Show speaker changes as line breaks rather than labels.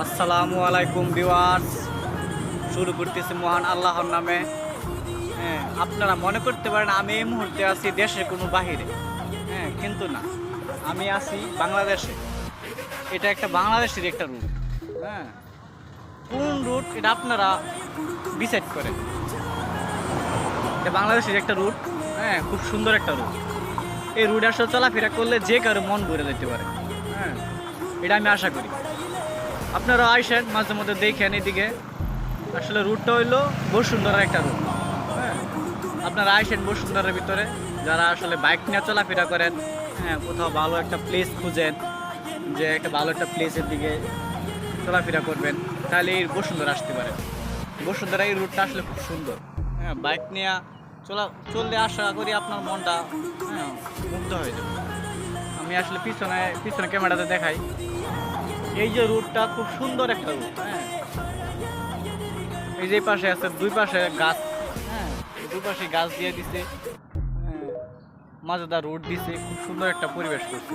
আসসালামু আলাইকুম বিওয়ার্স শুরু করতেছি মহান আল্লাহর নামে। হ্যাঁ আপনারা মনে করতে পারেন আমি এই মুহূর্তে আছি দেশের কোনো বাহিরে। হ্যাঁ কিন্তু না, আমি আছি বাংলাদেশে। এটা একটা বাংলাদেশের একটা রুট হ্যাঁ কোন রুট এটা আপনারা ডিসাইড করেন? এটা বাংলাদেশের একটা রুট হ্যাঁ খুব সুন্দর একটা রুট এই রুটে আসলে চলাফেরা করলে যে কারও মন ভরে যেতে পারে। হ্যাঁ এটা আমি আশা করি। আপনারা আইসেন, মাঝে মধ্যে দেখেন এদিকে। আসলে রুটটা হইল বসুন্ধরার একটা রুট হ্যাঁ আপনারা আইসেন বসুন্ধরার ভিতরে। যারা আসলে বাইক নিয়ে চলাফেরা করেন হ্যাঁ কোথাও ভালো একটা প্লেস খুঁজেন, যে একটা ভালো একটা প্লেসের দিকে চলাফেরা করবেন তাহলে এই বসুন্ধরা আসতে পারেন। বসুন্ধরা এই রুটটা আসলে খুব সুন্দর। হ্যাঁ বাইক নিয়ে চলা, চললে আশা করি আপনার মনটা হ্যাঁ মুগ্ধ হয়ে যাবে। আমি আসলে পিছনে পিছনে ক্যামেরাতে দেখাই। এই যে রুটটা খুব সুন্দর একটা রুট হ্যাঁ। এই যে পাশে আছে, দুই পাশে গাছ হ্যাঁ। দুই পাশে গাছ দিয়ে দিছে হ্যাঁ। মাঝেদার রোড দিছে, খুব সুন্দর একটা পরিবেশ করছে।